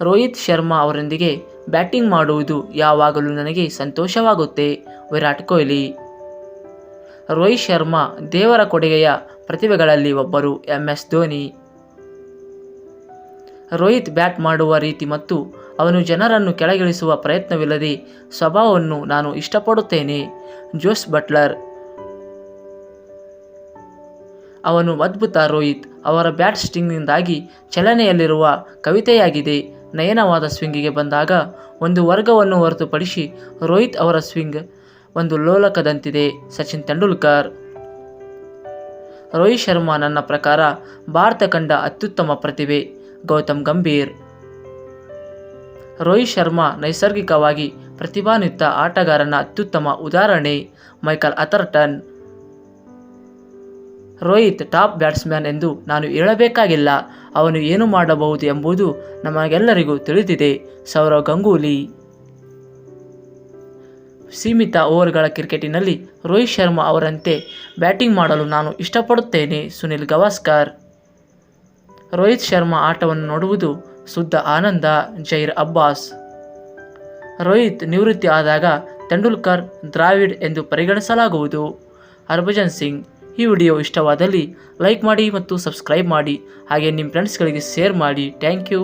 ರೋಹಿತ್ ಶರ್ಮಾ ಅವರೊಂದಿಗೆ ಬ್ಯಾಟಿಂಗ್ ಮಾಡುವುದು ಯಾವಾಗಲೂ ನನಗೆ ಸಂತೋಷವಾಗುತ್ತೆ. ವಿರಾಟ್ ಕೊಹ್ಲಿ. ರೋಹಿತ್ ಶರ್ಮಾ ದೇವರ ಕೊಡುಗೆಯ ಪ್ರತಿಭೆಗಳಲ್ಲಿ ಒಬ್ಬರು M. S. Dhoni. Rohit bat ಮಾಡುವ ರೀತಿ ಮತ್ತು ಅವನು ಜನರನ್ನು ಕೆಳಗಿಳಿಸುವ ಪ್ರಯತ್ನವಿಲ್ಲದೆ ಸ್ವಭಾವವನ್ನು ನಾನು ಇಷ್ಟಪಡುತ್ತೇನೆ. Jos Buttler. ಅವನು ಅದ್ಭುತ ರೋಹಿತ್ ಅವರ ಬ್ಯಾಟ್ ಸ್ಟಿಂಗ್ನಿಂದಾಗಿ ಚಲನೆಯಲ್ಲಿರುವ ಕವಿತೆಯಾಗಿದೆ. ನಯನವಾದ ಸ್ವಿಂಗಿಗೆ ಬಂದಾಗ ಒಂದು ವರ್ಗವನ್ನು ಹೊರತುಪಡಿಸಿ ರೋಹಿತ್ ಅವರ ಸ್ವಿಂಗ್ ಒಂದು ಲೋಲಕದಂತಿದೆ ಸಚಿನ್ ತೆಂಡೂಲ್ಕರ್. ರೋಹಿತ್ ಶರ್ಮಾ ನನ್ನ ಪ್ರಕಾರ ಭಾರತ ಕಂಡ ಅತ್ಯುತ್ತಮ ಪ್ರತಿಭೆ, ಗೌತಮ್ ಗಂಭೀರ್. ರೋಹಿತ್ ಶರ್ಮಾ ನೈಸರ್ಗಿಕವಾಗಿ ಪ್ರತಿಭಾನ್ವಿತ ಆಟಗಾರನ ಅತ್ಯುತ್ತಮ ಉದಾಹರಣೆ, Michael Atherton. Rohit top batsman ಎಂದು ನಾನು ಹೇಳಬೇಕಾಗಿಲ್ಲ. ಅವನು ಏನು ಮಾಡಬಹುದು ಎಂಬುದು ನಮಗೆಲ್ಲರಿಗೂ ತಿಳಿದಿದೆ. ಸೌರವ್ ಗಂಗೂಲಿ. ಸೀಮಿತ ಓವರ್ಗಳ ಕ್ರಿಕೆಟಿನಲ್ಲಿ ರೋಹಿತ್ ಶರ್ಮಾ ಅವರಂತೆ ಬ್ಯಾಟಿಂಗ್ ಮಾಡಲು ನಾನು ಇಷ್ಟಪಡುತ್ತೇನೆ, ಸುನಿಲ್ ಗವಾಸ್ಕರ್. ರೋಹಿತ್ ಶರ್ಮಾ ಆಟವನ್ನು ನೋಡುವುದು ಶುದ್ಧ ಆನಂದ, ಜೈರ್ ಅಬ್ಬಾಸ್. ರೋಹಿತ್ ನಿವೃತ್ತಿ ಆದಾಗ ತೆಂಡೂಲ್ಕರ್ ದ್ರಾವಿಡ್ ಎಂದು ಪರಿಗಣಿಸಲಾಗುವುದು. ಹರ್ಭಜನ್ ಸಿಂಗ್. ಈ ವಿಡಿಯೋ ಇಷ್ಟವಾದಲ್ಲಿ ಲೈಕ್ ಮಾಡಿ ಮತ್ತು ಸಬ್ಸ್ಕ್ರೈಬ್ ಮಾಡಿ. ಹಾಗೆ ನಿಮ್ಮ ಫ್ರೆಂಡ್ಸ್ಗಳಿಗೆ ಶೇರ್ ಮಾಡಿ. Thank you